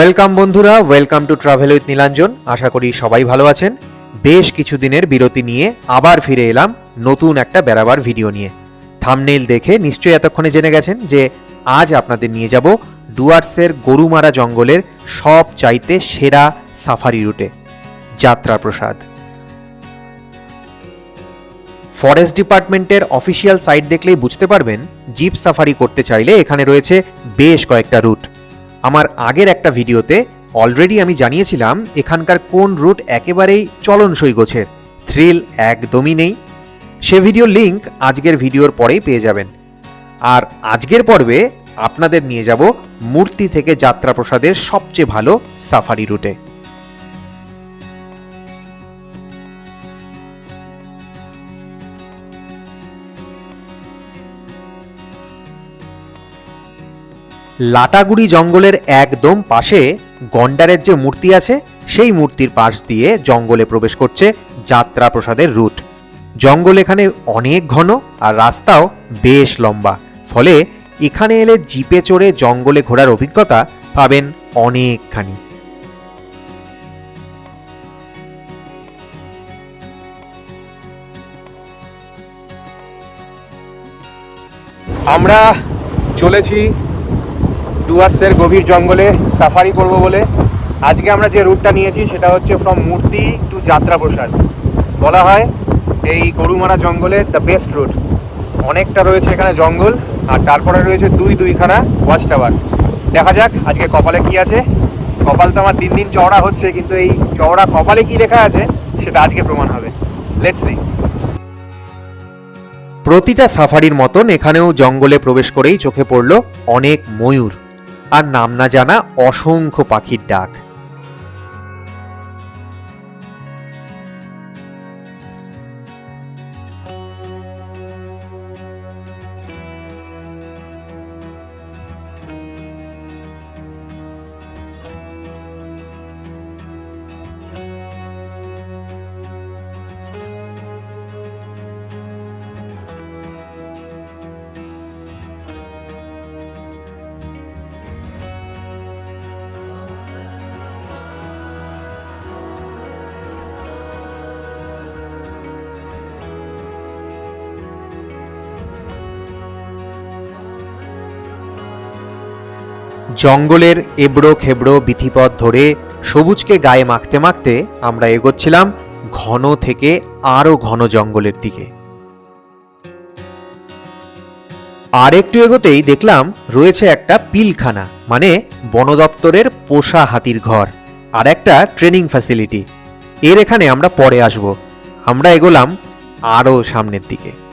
Welcome বন্ধুরা, welcome to travel with Nilanjan. আশা করি সবাই ভালো আছেন। বেশ কিছুদিনের বিরতি নিয়ে আবার ফিরে এলাম নতুন একটা বেড়াবার ভিডিও নিয়ে। থামনেইল দেখে নিশ্চয়ই এতক্ষণে জেনে গেছেন যে আজ আপনাদের নিয়ে যাব ডুয়ার্সের গরুমারা জঙ্গলের সব চাইতে সেরা সাফারি রুটে যাত্রা প্রসাদ ফরেস্ট ডিপার্টমেন্টের অফিসিয়াল সাইট দেখলেই বুঝতে পারবেন, জিপ সাফারি করতে চাইলে এখানে রয়েছে বেশ কয়েকটা রুট। আমার আগের একটা ভিডিওতে অলরেডি আমি জানিয়েছিলাম এখানকার কোন রুট একেবারেই চলনসই গোছের। থ্রিল একদমই নেই। সে ভিডিও লিংক আজকের ভিডিওর পরেই পেয়ে যাবেন। আর আজকের পর্বে আপনাদের নিয়ে যাব মূর্তি থেকে যাত্রাপ্রসাদের সবচেয়ে ভালো সাফারি রুটে লাটাগুড়ি জঙ্গলের একদম পাশে গন্ডারের যে মূর্তি আছে, সেই মূর্তির পাশ দিয়ে জঙ্গলে প্রবেশ করছে যাত্রা প্রসাদের রুট। জঙ্গল এখানে অনেক ঘন আর রাস্তাও বেশ লম্বা। ফলে এখানে এলে জিপে চড়ে জঙ্গলে ঘোরার অভিজ্ঞতা পাবেন অনেকখানি। আমরা চলেছি ডুয়ার্সের গভীর জঙ্গলে সাফারি করব বলে আজকে আমরা যে রুটটা নিয়েছি সেটা হচ্ছে ফ্রম মূর্তি টু যাত্রাপ্রসাদ বলা হয় এই গরুমারা জঙ্গলের দ্য বেস্ট রুট অনেকটা রয়েছে এখানে জঙ্গল, আর তারপরে রয়েছে দুই দুইখানা ওয়াচ টাওয়ার দেখা যাক আজকে কপালে কি আছে। কপাল তো আমার দিন দিন চওড়া হচ্ছে, কিন্তু এই চওড়া কপালে কি লেখা আছে সেটা আজকে প্রমাণ হবে। লেটস সি প্রতিটা সাফারির মতন এখানেও জঙ্গলে প্রবেশ করেই চোখে পড়ল অনেক ময়ূর। আর নাম না জানা অসংখ্য পাখির ডাক। জঙ্গলের এবড়ো খেবড়ো বিথিপথ ধরে সবুজকে গায়ে মাখতে মাখতে আমরা এগোচ্ছিলাম ঘন থেকে আরও ঘন জঙ্গলের দিকে। আর একটু এগোতেই দেখলাম রয়েছে একটা পিলখানা মানে বন দপ্তরের পোষা হাতির ঘর আর একটা ট্রেনিং ফ্যাসিলিটি। এর এখানে আমরা পরে আসব। আমরা এগোলাম আরও সামনের দিকে।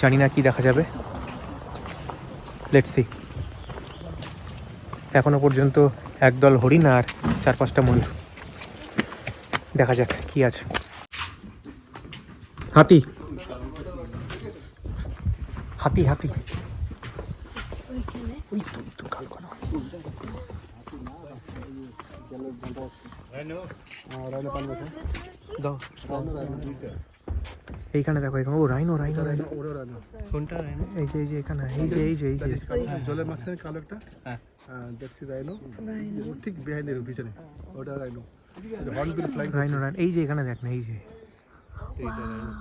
জানি না কি দেখা যাবে। লেটস সি এখনও পর্যন্ত একদল হরিণ আর চার পাঁচটা ময়ূর। দেখা যাক কি আছে। হাতি। হাতি হাতি। দাও। এইখানে দেখো এখানে ও রাইনো রাইনো রাইনো কোনটা রাইনো এই যে এই যে এখানে। এই যে এই যে এই যে। জলের মাঝখানে কালো একটা। হ্যাঁ। দেখছি রাইনো ও ঠিক বিহাইন্ড এর পিছনে ওটা rhino hornbill flying rhino rhino এই যে এখানে দেখ না এই যে। এইটা রাইনো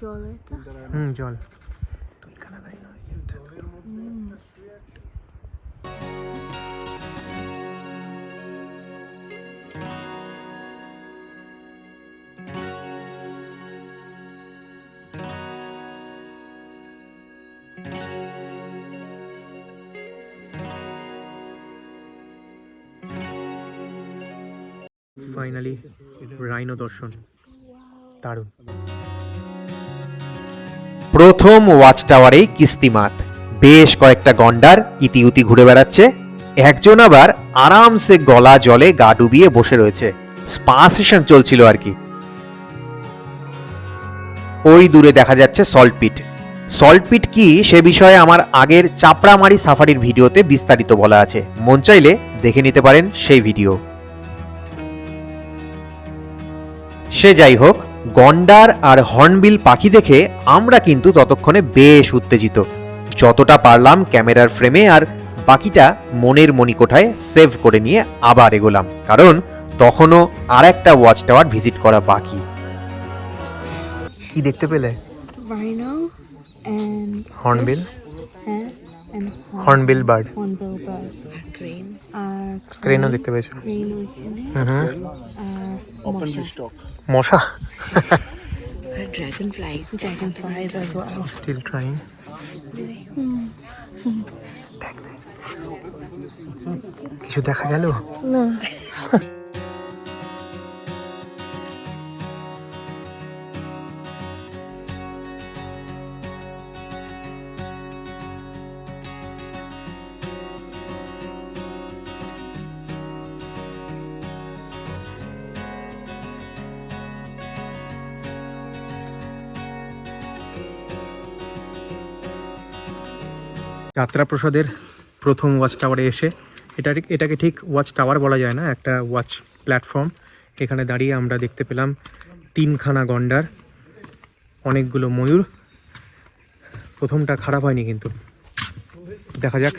জল এটা? হুম জল। ফাইনালি রাইনো দর্শন দারুণ প্রথম ওয়াচ টাওয়ারেই কিস্তিমাত বেশ কয়েকটা গন্ডার ইতিউতি ঘুরে বেড়াচ্ছে। একজন আবার আরামসে গলা জলে গা ডুবিয়ে বসে রয়েছে। স্পা সেশন চলছিল আর কি। ওই দূরে দেখা যাচ্ছে সল্ট পিট সল্টপিট কি সে বিষয়ে আমার আগের চাপড়ামারি সাফারির ভিডিওতে বিস্তারিত বলা আছে। মন চাইলে দেখে নিতে পারেন সেই ভিডিও। সে যাই হোক গন্ডার আর হর্নবিল পাখি দেখে আমরা কিন্তু ততক্ষণে বেশ উত্তেজিত। যতটা পারলাম ক্যামেরার ফ্রেমে আর বাকিটা মনের মণিকোঠায় সেভ করে নিয়ে আবার এগোলাম কারণ তখনও আর একটা ওয়াচ টাওয়ার ভিজিট করা বাকি। কি দেখতে পেলে? হর্নবিল? horn, হর্নবিল বার্ড ক্রেনও দেখতে পেয়েছ? মশা। কিছু দেখা গেল? যাত্রাপ্রসাদের প্রথম ওয়াচ টাওয়ারে এসে, এটা এটাকে ঠিক ওয়াচ টাওয়ার বলা যায় না, একটা ওয়াচ প্ল্যাটফর্ম এখানে দাঁড়িয়ে আমরা দেখতে পেলাম তিনখানা গন্ডার, অনেকগুলো ময়ূর। প্রথমটা খারাপ হয়নি কিন্তু। দেখা যাক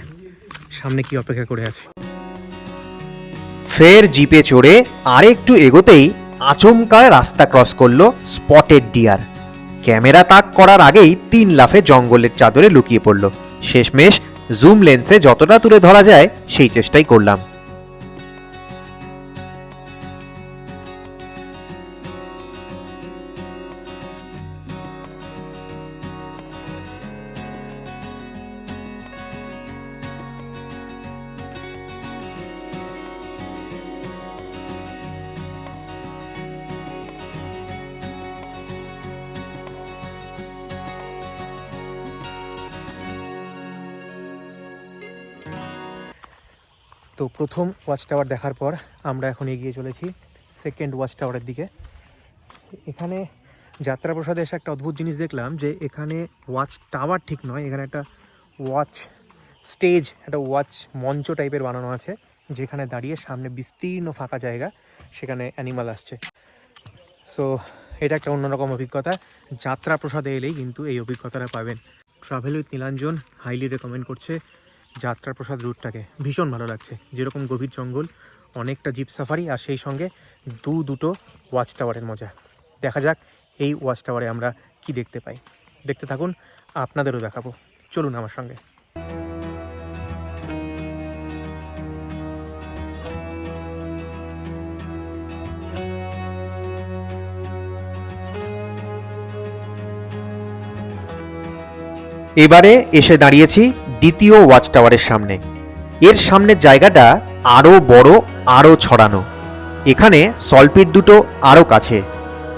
সামনে কি অপেক্ষা করে আছে। ফের জিপে চড়ে আরেকটু এগোতেই আচমকা রাস্তা ক্রস করল স্পটেড ডিয়ার ক্যামেরা তাক করার আগেই তিন লাফে জঙ্গলের চাদরে লুকিয়ে পড়ল। শেষমেশ জুম লেন্সে যতটা তুলে ধরা যায় সেই চেষ্টাই করলাম। তো প্রথম ওয়াচ টাওয়ার দেখার পর আমরা এখন এগিয়ে চলেছি সেকেন্ড ওয়াচ টাওয়ারের দিকে। এখানে যাত্রাপ্রসাদে এসে একটা অদ্ভুত জিনিস দেখলাম যে এখানে ওয়াচ টাওয়ার ঠিক নয়, এখানে একটা ওয়াচ স্টেজ একটা ওয়াচ মঞ্চ টাইপের বানানো আছে, যেখানে দাঁড়িয়ে সামনে বিস্তীর্ণ ফাঁকা জায়গা, সেখানে অ্যানিমাল আসছে। সো এটা একটা অন্যরকম অভিজ্ঞতা, যাত্রাপ্রসাদে এলেই কিন্তু এই অভিজ্ঞতাটা পাবেন। Travel with Nilanjan highly recommend করছে যাত্রাপ্রসাদ রুটটাকে ভীষণ ভালো লাগছে। যেরকম গভীর জঙ্গল, অনেকটা জিপ সাফারি আর সেই সঙ্গে দু দুটো ওয়াচ টাওয়ারের মজা। দেখা যাক এই ওয়াচ টাওয়ারে আমরা কি দেখতে পাই। দেখতে থাকুন, আপনাদেরও দেখাবো। চলুন আমার সঙ্গে। এবারে এসে দাঁড়িয়েছি দ্বিতীয় ওয়াচ টাওয়ারের সামনে। এর সামনের জায়গাটা আরও বড় আরও ছড়ানো। এখানে সলপিট দুটো আরও কাছে।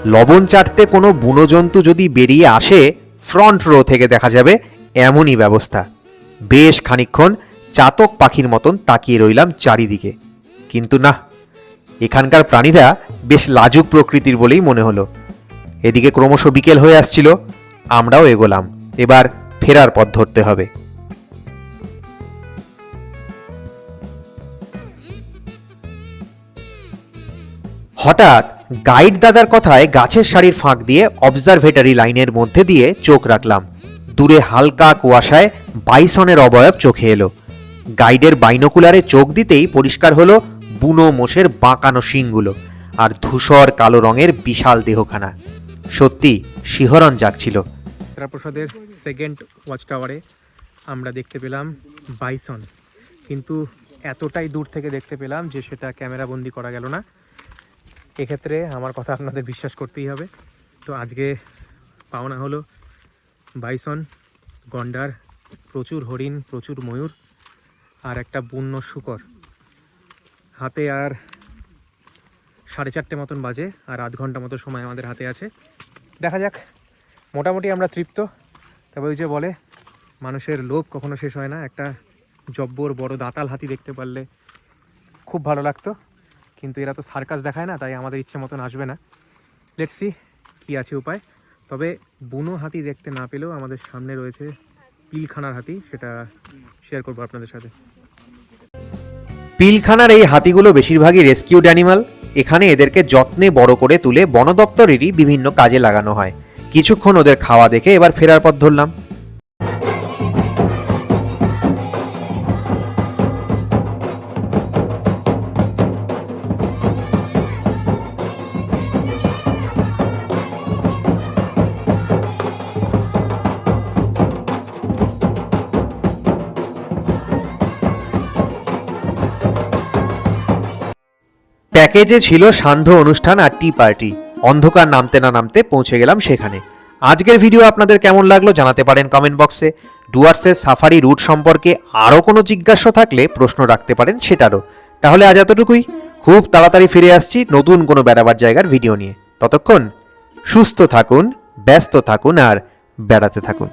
লবণ চাটতে কোনো বুনো জন্তু যদি বেরিয়ে আসে, ফ্রন্ট রো থেকে দেখা যাবে এমনই ব্যবস্থা। বেশ খানিকক্ষণ চাতক পাখির মতন তাকিয়ে রইলাম চারিদিকে। কিন্তু না, এখানকার প্রাণীরা বেশ লাজুক প্রকৃতির বলেই মনে হলো। এদিকে ক্রমশ বিকেল হয়ে আসছিল, আমরাও এগোলাম। এবার ফেরার পথ ধরতে হবে। হঠাৎ গাইড দাদার কথায় গাছের সারির ফাঁক দিয়ে অবজারভেটরি লাইনের মধ্যে দিয়ে চোখ রাখলাম। দূরে হালকা কুয়াশায় বাইসনের অবয়ব চোখে এলো। গাইডের বাইনোকুলারে চোখ দিতেই পরিষ্কার হলো বুনো মোষের বাঁকানো শিংগুলো আর ধূসর কালো রঙের বিশাল দেহখানা। সত্যি শিহরণ জাগছিল। প্রসাদের সেকেন্ড ওয়াচ টাওয়ারে আমরা দেখতে পেলাম বাইসন। কিন্তু এতটাই দূর থেকে দেখতে পেলাম যে সেটা ক্যামেরাবন্দি করা গেল না। এক্ষেত্রে আমার কথা আপনাদের বিশ্বাস করতেই হবে। তো আজকে পাওনা হলো বাইসন, গন্ডার, প্রচুর হরিণ, প্রচুর ময়ূর আর একটা বন্য শুকর। হাতে আর সাড়ে চারটে মতন বাজে আর আধ ঘণ্টা মতো সময় আমাদের হাতে আছে। দেখা যাক, মোটামুটি আমরা তৃপ্ত। তবে ওই যে বলে, মানুষের লোভ কখনো শেষ হয় না। একটা জব্বর বড় দাতাল হাতি দেখতে পারলে খুব ভালো লাগতো। কিন্তু এরা তো সার্কাস দেখায় না, তাই আমাদের ইচ্ছে মতন আসবে না। লেটসি কী আছে উপায়। তবে বুনো হাতি দেখতে না পেলেও আমাদের সামনে রয়েছে পিলখানার হাতি, সেটা শেয়ার করব আপনাদের সাথে। পিলখানার এই হাতিগুলো বেশিরভাগই রেস্কিউড অ্যানিমাল এখানে এদেরকে যত্নে বড় করে তুলে বন দপ্তরেরই বিভিন্ন কাজে লাগানো হয়। কিছুক্ষণ ওদের খাওয়া দেখে এবার ফেরার পথ ধরলাম। প্যাকেজে ছিল সান্ধ্য অনুষ্ঠান আর টি পার্টি অন্ধকার নামতে না নামতে পৌঁছে গেলাম সেখানে। আজকের ভিডিও আপনাদের কেমন লাগল জানাতে পারেন কমেন্ট বক্সে ডুয়ার্সের সাফারি রুট সম্পর্কে আরও কোনো জিজ্ঞাসা থাকলে প্রশ্ন রাখতে পারেন সেটারও। তাহলে আজ এতটুকুই। খুব তাড়াতাড়ি ফিরে আসছি নতুন কোনো বেড়াবার জায়গার ভিডিও নিয়ে। ততক্ষণ সুস্থ থাকুন, ব্যস্ত থাকুন আর বেড়াতে থাকুন।